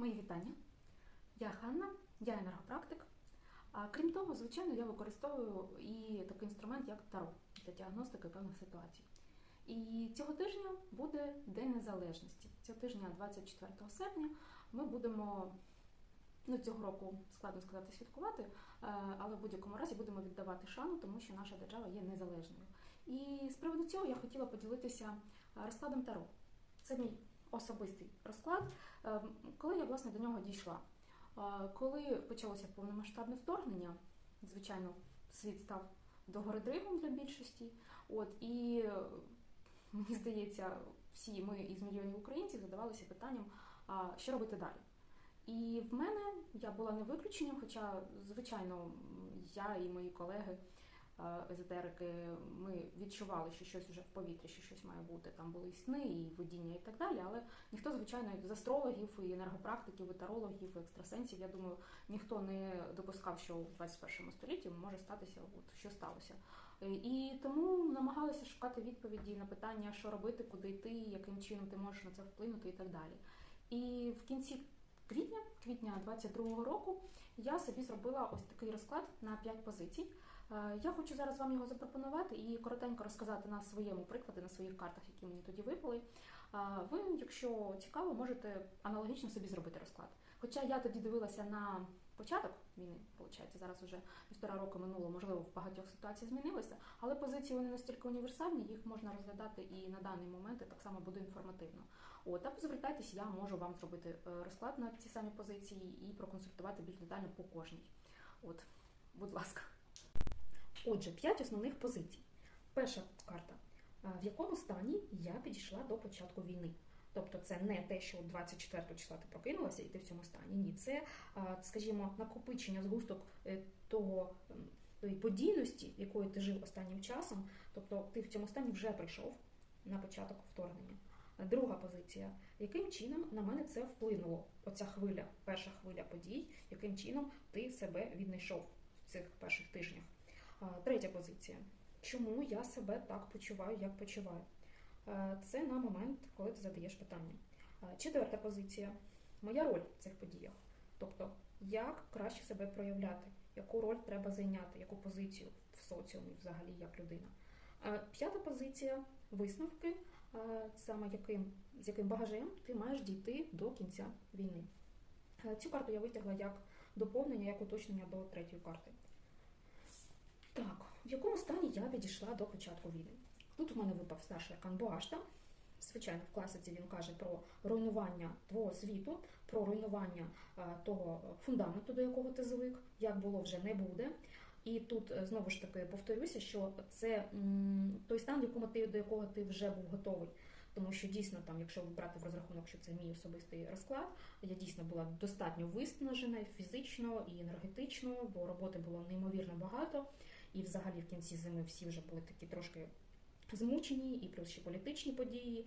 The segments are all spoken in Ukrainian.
Мої вітання. Я Ханна, я енергопрактик. А крім того, звичайно, я використовую і такий інструмент, як Таро для діагностики певних ситуацій. І цього тижня буде День Незалежності. Цього тижня, 24 серпня, ми будемо ну, цього року складно сказати святкувати, е, але в будь-якому разі будемо віддавати шану, тому що наша держава є незалежною. І з приводу цього я хотіла поділитися е, розкладом Таро. Це мій особистий розклад. Е, Коли я власне до нього дійшла, Е, коли почалося повномасштабне вторгнення, звичайно, світ став догоридригом для більшості. От і мені здається, всі ми із мільйонів українців задавалися питанням, що робити далі. І в мене я була не виключенням, хоча, звичайно, я і мої колеги езотерики, ми відчували, що щось вже в повітрі, що щось має бути. Там були і сни, і видіння, і так далі. Але ніхто, звичайно, з астрологів, і енергопрактиків, і тарологів, і екстрасенсів, я думаю, ніхто не допускав, що в 21 столітті може статися, от що сталося. Е, І тому намагалися шукати відповіді на питання, що робити, куди йти, яким чином ти можеш на це вплинути, і так далі. І в кінці квітня, квітня 22-го року, я собі зробила ось такий розклад на 5 позицій. Е, Я хочу зараз вам його запропонувати і коротенько розказати на своєму прикладі, на своїх картах, які мені тоді випали. Е, Ви, якщо цікаво, можете аналогічно собі зробити розклад. Хоча я тоді дивилася на початок війни, виходить, зараз вже півтора року минуло, можливо, в багатьох ситуаціях змінилося, але позиції вони настільки універсальні, їх можна розглядати і на даний момент і так само буде інформативно. От, або звертайтеся, я можу вам зробити е, розклад на ці самі позиції і проконсультувати більш детально по кожній. От, будь ласка. Отже, п'ять основних позицій. Перша карта. В якому стані я підійшла до початку війни? Тобто це не те, що 24 числа ти прокинулася і ти в цьому стані. Ні, це, скажімо, накопичення згусток е, того тої подійності, якою ти жив останнім часом. Тобто ти в цьому стані вже прийшов на початок вторгнення. Друга позиція. Яким чином на мене це вплинуло? Оця хвиля, перша хвиля подій, яким чином ти себе віднайшов в цих перших тижнях? Третя позиція. Чому я себе так почуваю, як почуваю? Е, Це на момент, коли ти задаєш питання. Е, Четверта позиція. Моя роль в цих подіях. Тобто, як краще себе проявляти, яку роль треба зайняти, яку позицію в соціумі взагалі як людина. Е, П'ята позиція висновки, саме яким, з яким багажем ти маєш дійти до кінця війни. Цю карту я витягла як доповнення, як уточнення до третьої карти. Так, в якому стані я підійшла до початку війни? Тут у мене випав старший аркан. Звичайно, в класиці він каже про руйнування твого світу, про руйнування е, того фундаменту, до якого ти звик, як було вже не буде. І тут е, знову ж таки повторюся, що це той стан, якому ти до якого ти вже був готовий. Тому що дійсно, там, якщо брати в розрахунок, що це мій особистий розклад, я дійсно була достатньо виснажена фізично і енергетично, бо роботи було неймовірно багато. І взагалі в кінці зими всі вже були такі трошки змучені, і плюс ще політичні події.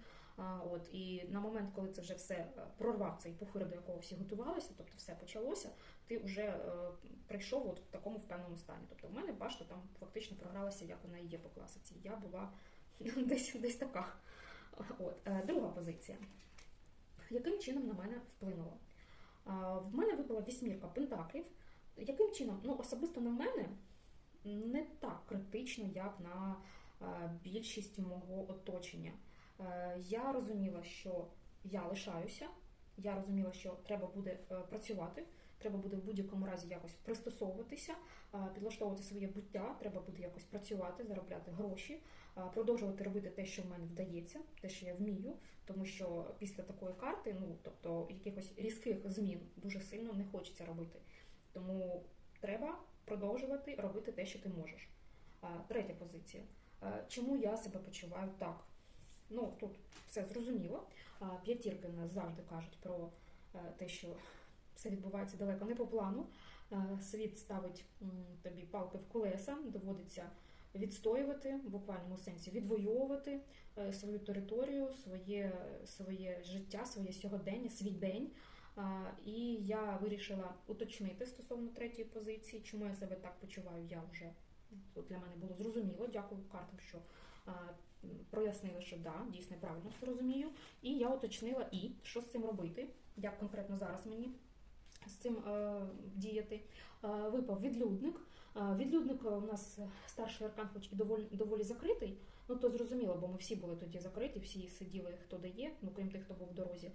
От і на момент, коли це вже все е, прорвав цей пухир, до якого всі готувалися, тобто все почалося, ти вже е, прийшов от в такому впевненому стані. Тобто, в мене башта там фактично програлася, як вона і є по класиці. Я була десь десь така. От е, друга позиція. Яким чином на мене вплинуло? В мене випала вісьмірка пентаклів. Яким чином? Ну, особисто на мене не так критично, як на е, більшість мого оточення. Е, Я розуміла, що я лишаюся, я розуміла, що треба буде е, працювати, треба буде в будь-якому разі якось пристосовуватися, підлаштовувати своє буття, треба буде якось працювати, заробляти гроші, продовжувати робити те, що в мене вдається, те, що я вмію, тому що після такої карти, ну тобто якихось різких змін дуже сильно не хочеться робити. Тому треба продовжувати робити те, що ти можеш. Третя позиція. Чому я себе почуваю так? Ну, тут все зрозуміло. П'ятірки нас завжди кажуть про е, те, що все відбувається далеко не по плану. Світ ставить тобі палки в колеса, доводиться відстоювати, в буквальному сенсі відвоювати е, свою територію, своє, своє життя, своє сьогодення, свій день. І я вирішила уточнити стосовно третьої позиції, чому я себе так почуваю. Я вже для мене було зрозуміло. Дякую картам, що прояснили, що да, дійсно правильно все розумію. І я уточнила і що з цим робити. як конкретно зараз мені з цим е, діяти. Е, випав відлюдник. Е, відлюдник у нас старший аркан, хоч і доволі, доволі закритий. Ну то зрозуміло, бо ми всі були тоді закриті, всі сиділи, хто де є, ну крім тих, хто був в дорозі,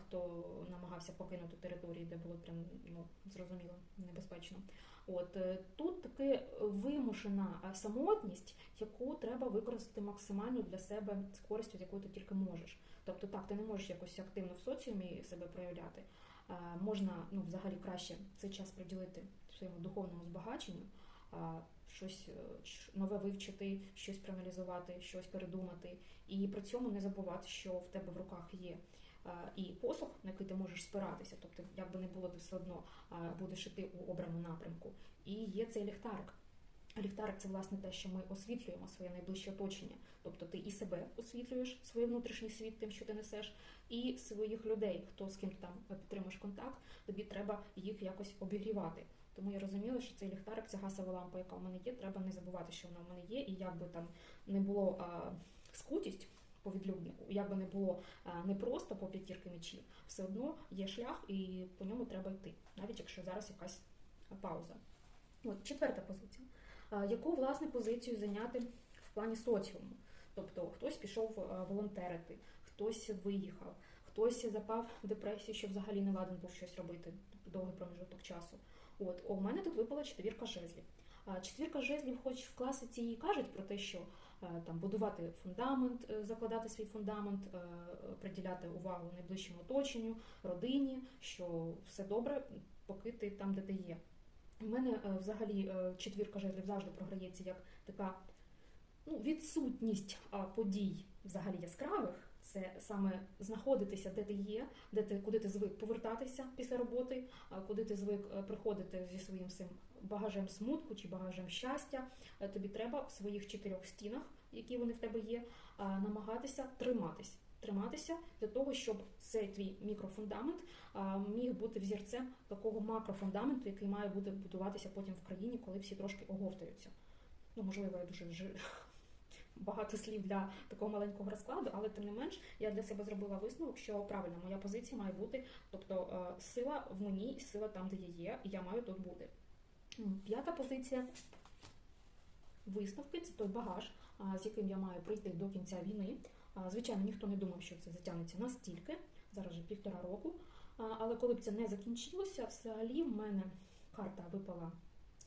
хто намагався покинути території, де було прям ну зрозуміло небезпечно. От е, тут таки вимушена самотність, яку треба використати максимально для себе з з якою ти тільки можеш. Тобто, так, ти не можеш якось активно в соціумі себе проявляти. Можна ну, взагалі краще цей час приділити своєму духовному збагаченню, щось е, нове вивчити, щось проаналізувати, щось передумати, і при цьому не забувати, що в тебе в руках є і посох, на який ти можеш спиратися, тобто, як би не було, ти все одно е, будеш іти у обраному напрямку. І є цей ліхтарик. Ліхтарик це власне те, що ми освітлюємо своє найближче оточення. Тобто ти і себе освітлюєш, свій внутрішній світ, тим, що ти несеш, і своїх людей, хто з ким ти там підтримуєш контакт, тобі треба їх якось обігрівати. Тому я розуміла, що цей ліхтарик, ця гасова лампа, яка в мене є, треба не забувати, що вона в мене є, і як би там не було а, скутість по як би не було а, непросто по п'ятірки мечів, все одно є шлях, і по ньому треба йти, навіть якщо зараз якась пауза. От четверта позиція. Яку власне позицію зайняти в плані соціуму? Тобто хтось пішов волонтерити, хтось виїхав, хтось запав в депресію, що взагалі не ладен був щось робити довгий проміжок часу. От у мене тут випала четвірка жезлів. Четвірка жезлів, хоч в класиці і кажуть про те, що е, там будувати фундамент, е, закладати свій фундамент, е, приділяти увагу найближчому оточенню, родині, що все добре, поки ти там, де ти є. У мене взагалі четвірка жезлів завжди програється як така ну, відсутність подій взагалі яскравих. Це саме знаходитися, де ти є, де ти куди ти звик повертатися після роботи, куди ти звик е, приходити зі своїм цим багажем смутку чи багажем щастя. Е, Тобі треба в своїх чотирьох стінах, які вони в тебе є, намагатися триматись. Триматися для того, щоб цей твій мікрофундамент міг бути взірцем такого макрофундаменту, який має бути будуватися потім в країні, коли всі трошки оговтаються. Ну, можливо, я дуже багато слів для такого маленького розкладу, але тим не менш я для себе зробила висновок, що правильно моя позиція має бути, тобто е, сила в мені сила там, де я є, і я маю тут бути. П'ята позиція висновки це той багаж, з яким я маю прийти до кінця війни. Звичайно, ніхто не думав, що це затягнеться настільки, зараз вже півтора року. Але коли б це не закінчилося, взагалі в мене карта випала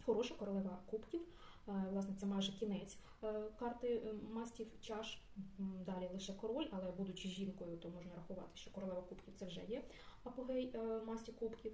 хороша королева кубків. Е, Власне, це майже кінець е, карти е, мастів чаш. Далі лише король, але будучи жінкою, то можна рахувати, що королева кубків це вже є апогей масті кубків.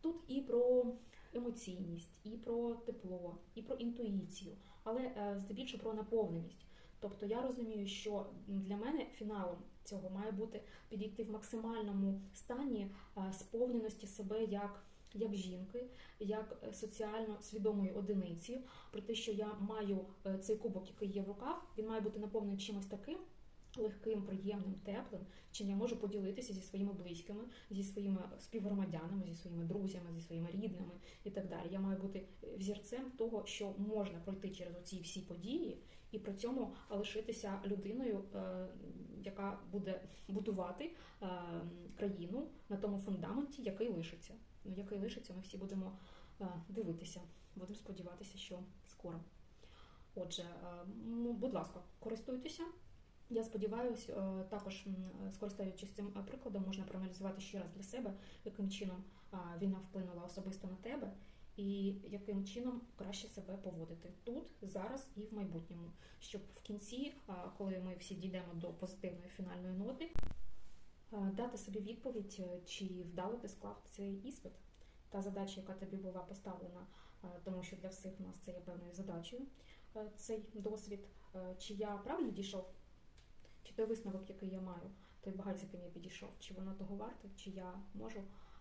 Тут і про емоційність, і про тепло, і про інтуїцію, але здебільшого про наповненість. Тобто я розумію, що для мене фіналом цього має бути підійти в максимальному стані сповненості себе як, як жінки, як е, соціально свідомої одиниці, про те, що я маю е, цей кубок, який є в руках, він має бути наповнений чимось таким. Легким, приємним, теплим, чим я можу поділитися зі своїми близькими, зі своїми співгромадянами, зі своїми друзями, зі своїми рідними і так далі. Я маю бути взірцем того, що можна пройти через оці всі події, і при цьому лишитися людиною, е, яка буде будувати е, країну на тому фундаменті, який лишиться. Ну, який лишиться, ми всі будемо е, дивитися, будемо сподіватися, що скоро. Отже, е, будь ласка, користуйтеся. Я сподіваюся, е, також скористаючись цим прикладом, можна проаналізувати ще раз для себе, яким чином війна вплинула особисто на тебе, і яким чином краще себе поводити тут, зараз і в майбутньому, щоб в кінці, коли ми всі дійдемо до позитивної фінальної ноти, дати собі відповідь, е, чи вдало ти склав цей іспит, та задача, яка тобі була поставлена, тому що для всіх нас це є певною задачею, е, цей досвід, Е, чи я правильно дійшов, чи той висновок, який я маю, той багаж, з яким я підійшов, чи воно того варте, чи я можу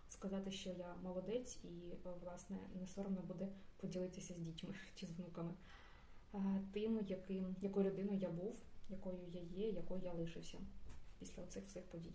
сказати, що я молодець і, е, власне, не соромно буде поділитися з дітьми чи з внуками е, тим, яким, якою людиною я був, якою я є, якою я лишився після цих всіх подій.